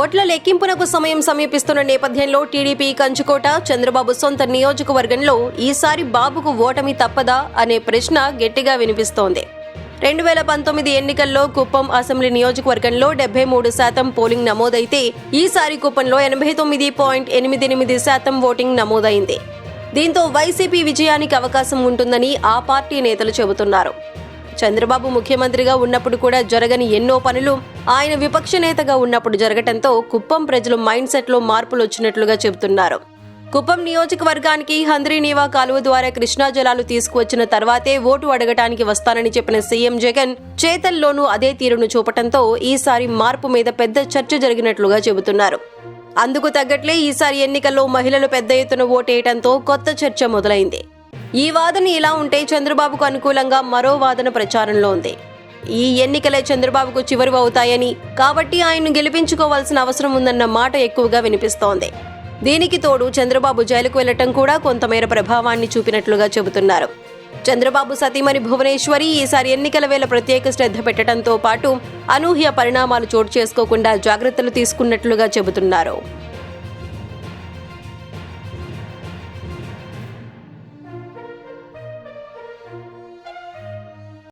ఓట్ల లెక్కింపునకు సమయం సమీపిస్తున్న నేపథ్యంలో టీడీపీ కంచుకోట చంద్రబాబు సొంత నియోజకవర్గంలో ఈసారి బాబుకు ఓటమి తప్పదా అనే ప్రశ్న గట్టిగా వినిపిస్తోంది. రెండు వేల పంతొమ్మిది ఎన్నికల్లో కుప్పం అసెంబ్లీ నియోజకవర్గంలో డెబ్బై మూడు శాతం పోలింగ్ నమోదైతే ఈసారి కుప్పంలో ఎనభై తొమ్మిది పాయింట్ ఎనిమిది ఎనిమిది శాతం ఓటింగ్ నమోదైంది. దీంతో వైసీపీ విజయానికి అవకాశం ఉంటుందని ఆ పార్టీ నేతలు చెబుతున్నారు. చంద్రబాబు ముఖ్యమంత్రిగా ఉన్నప్పుడు కూడా జరగని ఎన్నో పనులు ఆయన విపక్ష నేతగా ఉన్నప్పుడు జరగటంతో కుప్పం ప్రజలు మైండ్ సెట్లో మార్పులు వచ్చినట్లుగా చెబుతున్నారు. కుప్పం నియోజకవర్గానికి హంద్రీ నీవా కాలువ ద్వారా కృష్ణా జలాలు తీసుకువచ్చిన తర్వాతే ఓటు అడగటానికి వస్తానని చెప్పిన సీఎం జగన్ చేతల్లోనూ అదే తీరును చూపటంతో ఈసారి మార్పు మీద పెద్ద చర్చ జరిగినట్లుగా చెబుతున్నారు. అందుకు తగ్గట్లే ఈసారి ఎన్నికల్లో మహిళలు పెద్ద ఎత్తున ఓటేయటంతో కొత్త చర్చ మొదలైంది. ఈ వాదన ఇలా ఉంటే చంద్రబాబుకు అనుకూలంగా మరో వాదన ప్రచారంలో ఉంది. ఈ ఎన్నికలే చంద్రబాబుకు చివరి అవుతాయని కాబట్టి ఆయన్ను గెలిపించుకోవాల్సిన అవసరం ఉందన్న మాట ఎక్కువగా వినిపిస్తోంది. దీనికి తోడు చంద్రబాబు జైలుకు వెళ్ళటం కూడా కొంతమేర ప్రభావాన్ని చూపినట్లుగా చెబుతున్నారు. చంద్రబాబు సతీమణి భువనేశ్వరి ఈసారి ఎన్నికల వేళ ప్రత్యేక శ్రద్ధ పెట్టడంతో పాటు అనూహ్య పరిణామాలు చోటు చేసుకోకుండా జాగ్రత్తలు తీసుకున్నట్లుగా చెబుతున్నారు.